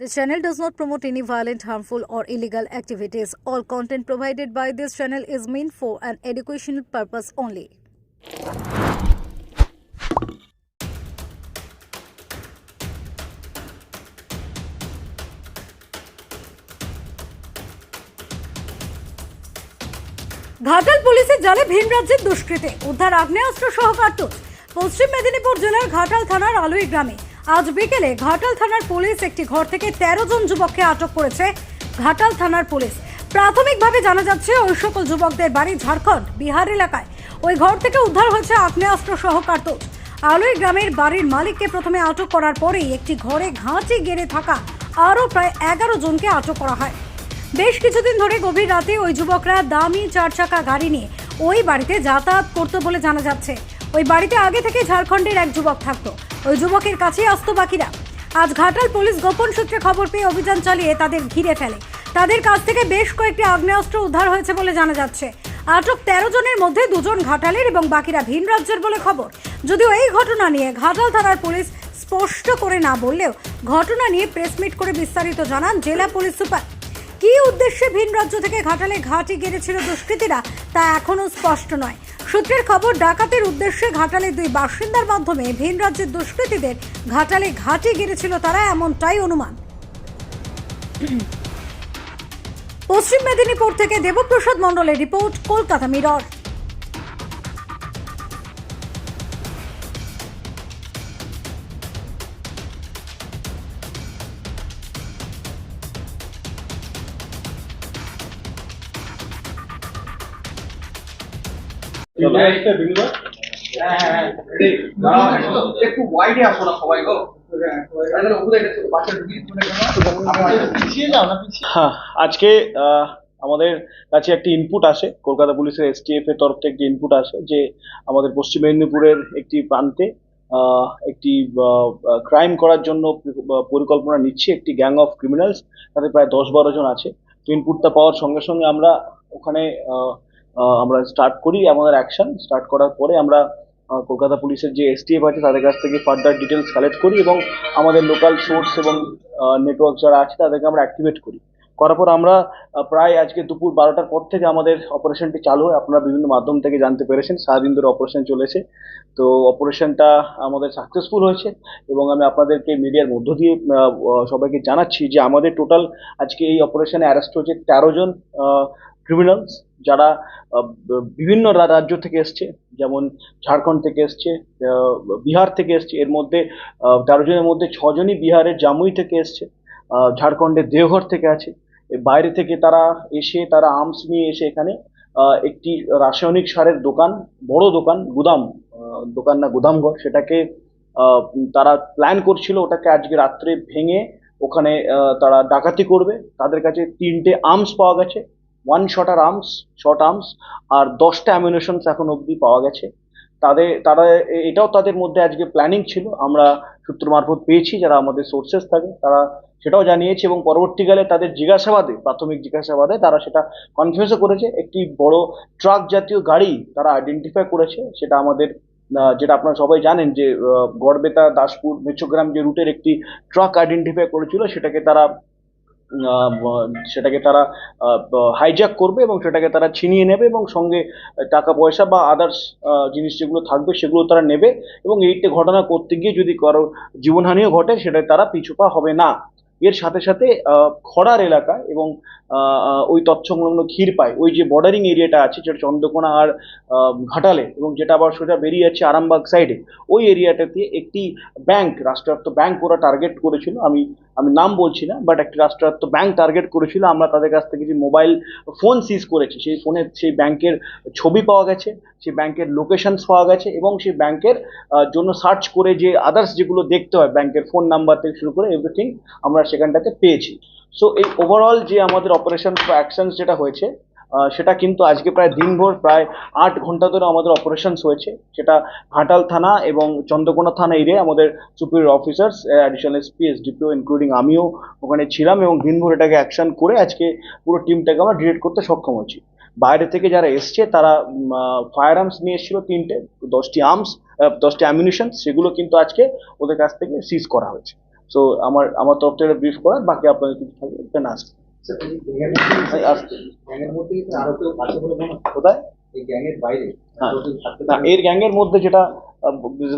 This channel does not promote any violent, harmful, or illegal activities. All content provided by this channel is meant for an educational purpose only. Ghatal পুলিশের জালে ভিন রাজ্যের দুষ্কৃতে উদ্ধার আগ্নেয়াস্ত্র সহ কার্তুজ পশ্চিম মেদিনীপুর জেলার ঘাটাল থানার আলুই গ্রামে আজ বিকেলে ঘাটাল থানার পুলিশ একটি ঘর থেকে তেরো জন যুবককে আটক করেছে ঘাটাল থানার পুলিশ। প্রাথমিকভাবে জানা যাচ্ছে, ওই সকল যুবকদের বাড়ি ঝাড়খণ্ড, বিহার এলাকায়। ওই ঘর থেকে উদ্ধার হয়েছে আগ্নেয়াস্ত্র সহ কার্তুজ। আলুই গ্রামের বাড়ির মালিককে প্রথমে আটক করার পরেই একটি ঘরে ঘাঁটি গেড়ে থাকা আরও প্রায় এগারো জনকে আটক করা হয়। বেশ কিছুদিন ধরে গভীর রাতে ওই যুবকরা দামি চার চাকা গাড়ি নিয়ে ওই বাড়িতে যাতায়াত করতো বলে জানা যাচ্ছে। ওই বাড়িতে আগে থেকে ঝাড়খণ্ডের এক যুবক থাকতো। ওই যুবকের কাছেই আসতো বাকিরা। আজ ঘাটাল পুলিশ গোপন সূত্রে খবর পেয়ে অভিযান চালিয়ে তাদের ঘিরে ফেলে। তাদের কাছ থেকে বেশ কয়েকটি আগ্নেয়াস্ত্র উদ্ধার হয়েছে বলে জানা যাচ্ছে। আটক তেরো জনের মধ্যে দুজন ঘাটালের এবং বাকিরা ভিন রাজ্যের বলে খবর। যদিও এই ঘটনা নিয়ে ঘাটাল থানার পুলিশ স্পষ্ট করে না বললেও ঘটনা নিয়ে প্রেস মিট করে বিস্তারিত জানান জেলা পুলিশ সুপার। কী উদ্দেশ্যে ভিন রাজ্য থেকে ঘাটালে ঘাঁটি গেড়েছিল দুষ্কৃতীরা তা এখনও স্পষ্ট নয়। সূত্রের খবর, ডাকাতের উদ্দেশ্যে ঘাটালের দুই বাসিন্দার মাধ্যমে ভিন রাজ্যের দুষ্কৃতীদের ঘাটালে ঘাটি গিরেছিল তারা, এমনটাই অনুমান। পশ্চিম মেদিনীপুর থেকে দেবপ্রসাদ মণ্ডলের রিপোর্ট, কলকাতা মিরর। একটু ওয়াইডে আসো না সবাই গো। তাহলে উপরে একটা হ্যাঁ আজকে আমাদের কাছে একটি ইনপুট আসে। কলকাতা পুলিশের এসটিএফ এর তরফ থেকে একটি ইনপুট আসে যে আমাদের পশ্চিম মেদিনীপুরের একটি প্রান্তে একটি ক্রাইম করার জন্য পরিকল্পনা নিচ্ছে একটি গ্যাং অফ ক্রিমিনালস তাদের প্রায় দশ বারো জন আছে। তো ইনপুটটা পাওয়ার সঙ্গে সঙ্গে আমরা ওখানে আহ, আমরা স্টার্ট করি আমাদের অ্যাকশন স্টার্ট করার পরে আমরা কলকাতা পুলিশের যে এসটিএফ আছে তাদের কাছ থেকে ফার্দার ডিটেলস কালেক্ট করি এবং আমাদের লোকাল সোর্স এবং নেটওয়ার্ক যারা আছে তাদেরকে আমরা অ্যাক্টিভেট করি। করার পর আমরা প্রায় আজকে দুপুর বারোটার পর থেকে আমাদের অপারেশনটি চালু হয়। আপনারা বিভিন্ন মাধ্যম থেকে জানতে পেরেছেন, সারাদিন ধরে অপারেশন চলেছে। তো অপারেশনটা আমাদের সাকসেসফুল হয়েছে এবং আমি আপনাদেরকে মিডিয়ার মধ্য দিয়ে সবাইকে জানাচ্ছি যে আমাদের টোটাল আজকে এই অপারেশনে অ্যারেস্ট হয়েছে তেরো জন ক্রিমিনালস যারা বিভিন্ন রাজ্য থেকে এসছে, যেমন ঝাড়খণ্ড থেকে এসছে বিহার থেকে এসছে, এর মধ্যে তেরো জনের মধ্যে ছজনই বিহারের জামুই থেকে এসছে ঝাড়খণ্ডের দেওঘর থেকে আছে বাইরে থেকে তারা এসে, তারা আর্মস নিয়ে এসে এখানে একটি রাসায়নিক সারের দোকান, বড় দোকান, গুদাম দোকান না, গুদামঘর, সেটাকে তারা প্ল্যান করছিল, ওটাকে আজকে রাত্রে ভেঙে ওখানে তারা ডাকাতি করবে, তাদের কাছে তিনটে আর্মস পাওয়া গেছে one shotter arms short arms আর দশটা অ্যামিনেশনস এখন অবধি পাওয়া গেছে। তাদের, তারা, এটাও তাদের মধ্যে আজকে প্ল্যানিং ছিল। আমরা সূত্র মারফত পেয়েছি, যারা আমাদের সোর্সেস থাকে, তারা সেটাও জানিয়েছে এবং পরবর্তীকালে তাদের জিজ্ঞাসাবাদে, প্রাথমিক জিজ্ঞাসাবাদে তারা সেটা কনফিউজও করেছে। একটি বড় ট্রাক জাতীয় গাড়ি তারা আইডেন্টিফাই করেছে। সেটা আমাদের যেটা আপনারা সবাই জানেন যে গড়বেতা, দাসপুর, মেচোগ্রাম যে রুটের একটি ট্রাক আইডেন্টিফাই করেছিল, সেটাকে তারা সেটাকে তারা হাইজ্যাক করবে এবং সেটাকে তারা ছিনিয়ে নেবে এবং সঙ্গে টাকা পয়সা বা আদার্স জিনিস যেগুলো থাকবে সেগুলো তারা নেবে এবং এইটা ঘটনা করতে গিয়ে যদি কারও জীবনহানিও ঘটে সেটা তারা পিছুপা হবে না। এর সাথে সাথে খড়ার এলাকা এবং ওই তৎসংলগ্ন ক্ষীরপাই ওই যে বর্ডারিং এরিয়াটা আছে যেটা চন্দ্রকোনা আর ঘাটালে এবং যেটা আবার সোজা বেরিয়ে যাচ্ছে আরামবাগ সাইডে ওই এরিয়াটাতে একটি ব্যাংক রাষ্ট্রায়ত্ত ব্যাংক ওরা টার্গেট করেছিল। আমি আমি নাম বলছি না বাট একটি রাষ্ট্রায়ত্ত ব্যাংক টার্গেট করেছিল, আমরা তাদের কাছ থেকে যে মোবাইল ফোন সিজ করেছি, সেই ফোনে সেই ব্যাংকের ছবি পাওয়া গেছে, সেই ব্যাংকের লোকেশনস পাওয়া গেছে, এবং সেই ব্যাংকের জন্য সার্চ করে যে আদার্স যেগুলো দেখতে হয় ব্যাংকের ফোন নাম্বার থেকে শুরু করে এভরিথিং আমরা সেখানটাতে পেয়েছি। সো এই ওভারঅল যে আমাদের অপারেশন অ্যাকশনস যেটা হয়েছে সেটা কিন্তু আজকে প্রায় দিনভর প্রায় আট ঘণ্টা ধরে আমাদের অপারেশনস হয়েছে। সেটা ঘাটাল থানা এবং চন্দ্রকোনা থানা এরিয়ায় আমাদের superior officers additional SP SDPO including আমিও ওখানে ছিলাম এবং দিনভর এটাকে অ্যাকশন করে আজকে পুরো টিমটাকে আমরা ডিরেক্ট করতে সক্ষম হয়েছি। বাইরে থেকে যারা এসছে, তারা ফায়ার আর্মস নিয়ে এসেছিল তিনটে, দশটি আর্মস দশটি অ্যামিউনিশন সেগুলো কিন্তু আজকে ওদের কাছ থেকে সিজ করা হয়েছে। সো আমার আমার তরফ থেকে ব্রিফ করার, বাকি আপনাদের কিছু থাকবে আসবে এর গ্যাংয়ের মধ্যে যেটা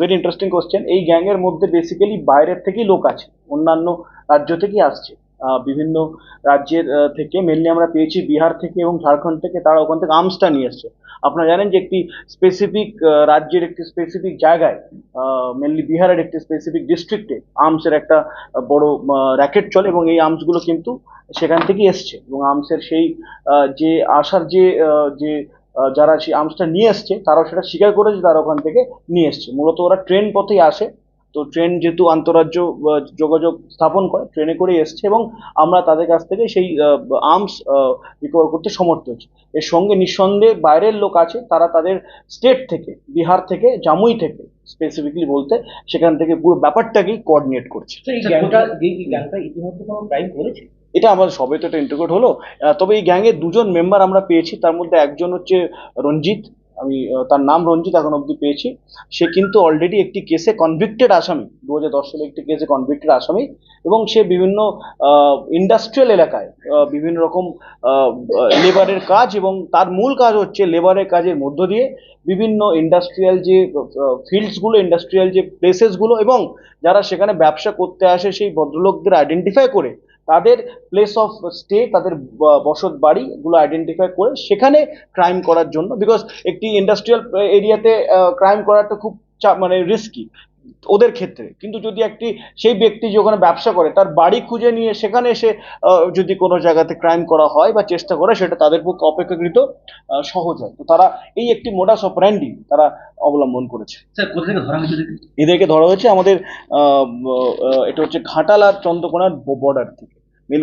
ভেরি ইন্টারেস্টিং কোশ্চেন এই গ্যাংয়ের মধ্যে বেসিক্যালি বাইরের থেকেই লোক আছে অন্যান্য রাজ্য থেকেই আসছে। বিভিন্ন রাজ্যের থেকে মেনলি আমরা পেয়েছি। বিহার থেকে এবং ঝাড়খণ্ড থেকে তারা ওখান থেকে আর্মসটা নিয়ে এসছে। আপনারা জানেন যে একটি স্পেসিফিক রাজ্যের একটি স্পেসিফিক জায়গায় মেনলি বিহারের একটি স্পেসিফিক ডিস্ট্রিক্টে আর্মসের একটা বড় র্যাকেট চলে এবং এই আর্মসগুলো কিন্তু সেখান থেকেই এসছে। এবং আর্মসের সেই যে আসার যে যে যারা সেই আর্মসটা নিয়ে এসছে, তারাও সেটা স্বীকার করেছে তারা ওখান থেকে নিয়ে এসছে। মূলত ওরা ট্রেন পথেই আসে। তো ট্রেন যেহেতু আন্তরাজ্য যোগাযোগ স্থাপন করে ট্রেনে করেই এসছে এবং আমরা তাদের কাছ থেকে সেই আর্মস রিকভার করতে সমর্থ হয়েছি। এর সঙ্গে নিঃসন্দেহে বাইরের লোক আছে তারা তাদের স্টেট থেকে বিহার থেকে জামুই থেকে স্পেসিফিকলি বলতে সেখান থেকে পুরো ব্যাপারটাকেই কোঅর্ডিনেট ইতিমধ্যে কোনো ক্রাইম করেছে? এটা আমাদের সবে তো এটা ইন্টিগ্রেট হলো। তবে এই গ্যাংয়ের দুজন মেম্বার আমরা পেয়েছি তার মধ্যে একজন হচ্ছে রঞ্জিত আমি তার নাম রঞ্জিত এখন অবধি পেয়েছি। সে কিন্তু অলরেডি একটি কেসে কনভিক্টেড আসামি। দু হাজার দশ সালে একটি কেসে কনভিক্টেড আসামি এবং সে বিভিন্ন ইন্ডাস্ট্রিয়াল এলাকায় বিভিন্ন রকম লেবারের কাজ এবং তার মূল কাজ হচ্ছে লেবারের কাজের মধ্য দিয়ে বিভিন্ন ইন্ডাস্ট্রিয়াল যে ফিল্ডসগুলো ইন্ডাস্ট্রিয়াল যে প্লেসেসগুলো এবং যারা সেখানে ব্যবসা করতে আসে সেই ভদ্রলোকদের আইডেন্টিফাই করে তাদের প্লেস অফ স্টে তাদের বসত বাড়িগুলো আইডেন্টিফাই করে সেখানে ক্রাইম করার জন্য বিকজ একটি ইন্ডাস্ট্রিয়াল এরিয়াতে ক্রাইম করাটা খুব মানে রিস্কি ওদের ক্ষেত্রে। কিন্তু যদি একটি সেই ব্যক্তি যে ওখানে ব্যবসা করে তার বাড়ি খুঁজে নিয়ে সেখানে এসে যদি কোনো জায়গাতে ক্রাইম করা হয় বা চেষ্টা করে সেটা তাদের পক্ষে অপেক্ষাকৃত সহজ হয়। তো তারা এই একটি মোডাস অপারেন্ডি তারা অবলম্বন করেছে। স্যার কোথা ধরা হয়েছে এদেরকে ধরা হয়েছে আমাদের এটা হচ্ছে ঘাটাল আর চন্দ্রকোনার বর্ডার থেকে।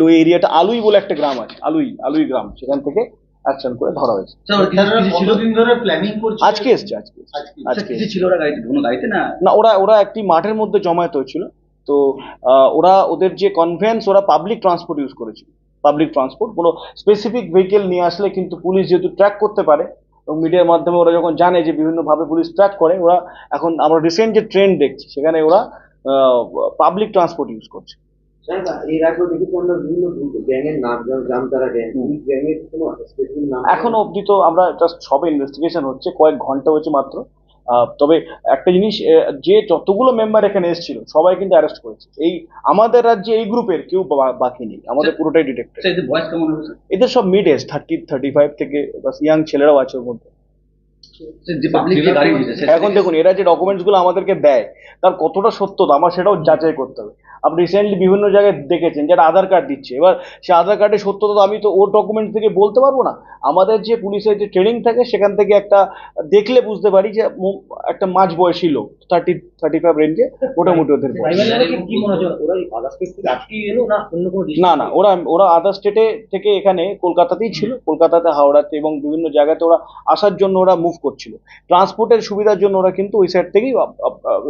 ওই এরিয়াটা আলুই বলে একটা গ্রাম আছে আলুই আলুই গ্রাম। সেখান থেকে অ্যাকশন করে ধরা হয়েছে। স্যার কিছু ছিল? কতদিন ধরে প্ল্যানিং করছে আজকে এসছে আজকে আজকে আজকে ছিল ওরা গাড়িতে? কোনো গাড়িতে না? না ওরা ওরা একটি মাঠের মধ্যে জমায়েত হয়েছিল। তো আহ, ওরা ওদের যে কনভেন্স ওরা পাবলিক ট্রান্সপোর্ট ইউজ করেছিল। পাবলিক ট্রান্সপোর্ট কোনো স্পেসিফিক ভেহিকেল নিয়ে আসলে কিন্তু পুলিশ যেহেতু ট্র্যাক করতে পারে এবং মিডিয়ার মাধ্যমে ওরা যখন জানে যে বিভিন্নভাবে পুলিশ ট্র্যাক করে ওরা এখন আমরা রিসেন্ট যে ট্রেন্ড দেখছি সেখানে ওরা পাবলিক ট্রান্সপোর্ট ইউজ করছে। এর আগেও দেখেছি আমরা বিভিন্ন গ্যাংয়ের নাম জামতারা গ্যাং গ্যাংয়ের কোনো স্পেসিফিক নাম এখনও অবধি তো আমরা জাস্ট সবে ইনভেস্টিগেশন হচ্ছে কয়েক ঘণ্টা হয়েছে মাত্র। তবে একটা জিনিস যে যতগুলো মেম্বার এখানে এসেছিল সবাই কিন্তু অ্যারেস্ট করেছে। এই আমাদের রাজ্যে এই গ্রুপের কেউ বাকি নেই। আমাদের পুরোটাই ডিটেক্টেড এদের বয়স কেমন হবে স্যার? এদের সব mid age thirty thirty five থেকে বাস ইয়াং ছেলেরাও আছে ওর মধ্যে। এখন দেখুন এরা যে ডকুমেন্টসগুলো আমাদেরকে দেয় তার কতটা সত্যতা আমার সেটাও যাচাই করতে হবে। আপনি রিসেন্টলি বিভিন্ন জায়গায় দেখেছেন যারা আধার কার্ড দিচ্ছে। এবার সে আধার কার্ডের সত্যতা তো আমি তো ওর ডকুমেন্টস থেকে বলতে পারব না। আমাদের যে পুলিশের যে ট্রেনিং থাকে সেখান থেকে একটা দেখলে বুঝতে পারি যে একটা মাঝ বয়সী লোক থার্টি থার্টি ফাইভ রেঞ্জে মোটামুটি ওদের না না ওরা ওরা আদার স্টেটে থেকে এখানে কলকাতাতেই ছিল। কলকাতাতে হাওড়াতে এবং বিভিন্ন জায়গাতে ওরা আসার জন্য ওরা মুভ করছিল। ট্রান্সপোর্টের সুবিধার জন্য ওরা কিন্তু ওই সাইড থেকেই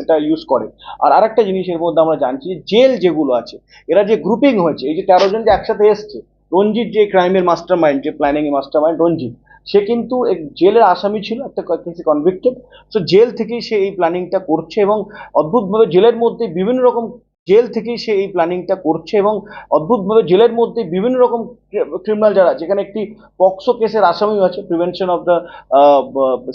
এটা ইউজ করে। আর আরেকটা জিনিসের মধ্যে আমরা জানছি যে জেল যেগুলো আছে, এরা যে গ্রুপিং হয়েছে, এই যে তেরো জন যে একসাথে এসছে, রঞ্জিত যে ক্রাইমের মাস্টার মাইন্ড যে প্ল্যানিং এর মাস্টার মাইন্ড রঞ্জিত, সে কিন্তু জেলের আসামি ছিল, একটা কেসে কনভিক্টেড সো জেল থেকেই সে এই প্ল্যানিংটা করছে এবং অদ্ভুতভাবে জেলের মধ্যে বিভিন্ন রকম জেল থেকেই সে এই প্ল্যানিংটা করছে এবং অদ্ভুতভাবে জেলের মধ্যে বিভিন্ন রকম ক্রিমিনাল যারা, যেখানে একটি পক্সো কেসের আসামিও আছে prevention of the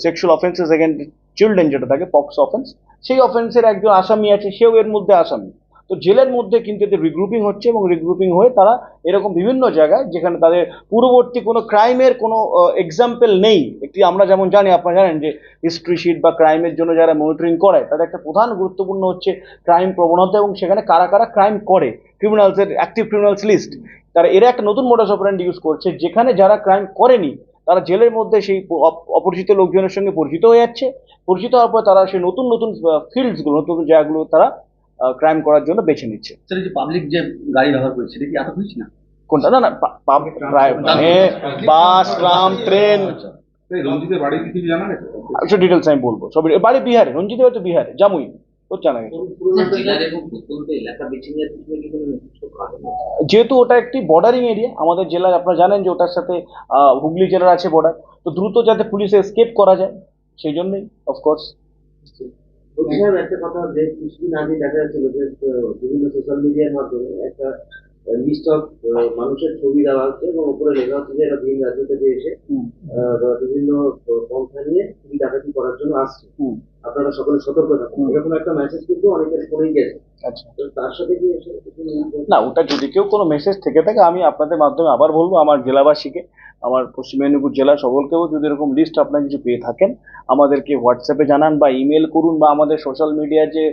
sexual offences against children যেটা থাকে, পক্সো অফেন্স সেই অফেন্সের একজন আসামি আছে, সেও এর মধ্যে আসামি। তো জেলের মধ্যে কিন্তু এদের রিগ্রুপিং হচ্ছে এবং রিগ্রুপিং হয়ে তারা এরকম বিভিন্ন জায়গায় যেখানে তাদের পূর্ববর্তী কোনো ক্রাইমের কোনো এক্সাম্পল নেই। একটি আমরা যেমন জানি, আপনারা জানেন যে হিস্ট্রি শিট বা ক্রাইমের জন্য যারা মনিটরিং করে তাদের একটা প্রধান গুরুত্বপূর্ণ হচ্ছে ক্রাইম প্রবণতা এবং সেখানে কারা কারা ক্রাইম করে ক্রিমিনালসের অ্যাক্টিভ ক্রিমিনালস লিস্ট তারা, এরা একটা নতুন মোডাস অপারেন্ড ইউজ করছে, যেখানে যারা ক্রাইম করেনি, তারা জেলের মধ্যে সেই অপরিচিত লোকজনের সঙ্গে পরিচিত হয়ে যাচ্ছে। পরিচিত হওয়ার পর তারা সেই নতুন নতুন ফিল্ডসগুলো নতুন জায়গাগুলো তারা ক্রাইম করার জন্য বেছে নিচ্ছে। স্যার যে পাবলিক যে গাড়ি ব্যবহার করছে এটা কি আটক হয়েছে না? কোনটা? না না মানে বাস ট্রাম ট্রেন। রঞ্জিতের বাড়ি কি কিছু জানা গেছে? সব ডিটেলস আমি বলব। সব বাড়ি বিহারে রঞ্জিত হয়তো বিহারে জামুই তোর জানা গেছে? যেহেতু ওটা একটি বর্ডারিং এরিয়া আমাদের জেলার আপনারা জানেন যে ওটার সাথে হুগলি জেলার আছে বর্ডার তো দ্রুত যাতে পুলিশে এসকেপ করা যায় সেই জন্যই অফকোর্স একটা কথা যে কিছুদিন আগে দেখা যাচ্ছিল যে বিভিন্ন সোশ্যাল মিডিয়ার মাধ্যমে একটা লিস্ট অফ মানুষের ছবি দেওয়া হচ্ছে এবং উপরে লেখা হচ্ছে যে এরা ভিন রাজ্য থেকে এসে বিভিন্ন পন্থা নিয়ে চুরি ডাকাতি করার জন্য আসছে। আপনারা সকলে সতর্ক থাকুন। এরকম একটা মেসেজ কিন্তু অনেকের ফোনেই গেছে। আচ্ছা। তার সাথে কি? না ওটা যদি কেউ কোনো মেসেজ থেকে থাকে আমি আপনাদের মাধ্যমে আবার বলব আমার জেলাবাসীকে। আমার পশ্চিম মেদিনীপুর জেলা সকলকেও যদি এরকম লিস্ট আপনারা কিছু পেয়ে থাকেন আমাদেরকে হোয়াটসঅ্যাপে জানান বা ইমেল করুন বা আমাদের সোশ্যাল মিডিয়ার যে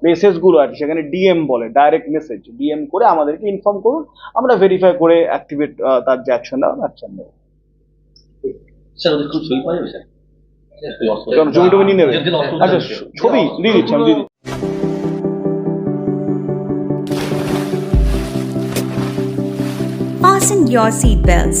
প্লেসেসগুলো আছে সেখানে ডিএম বলে ডাইরেক্ট মেসেজ ডিএম করে আমাদেরকে ইনফর্ম করুন আমরা ভেরিফাই করে অ্যাক্টিভেট তার যে অ্যাকশন নেওয়া অ্যাকশন নেব। জমি টমি নিয়ে আচ্ছা ছবি দিয়ে দিচ্ছি আমি দিয়ে Fasten your seatbelts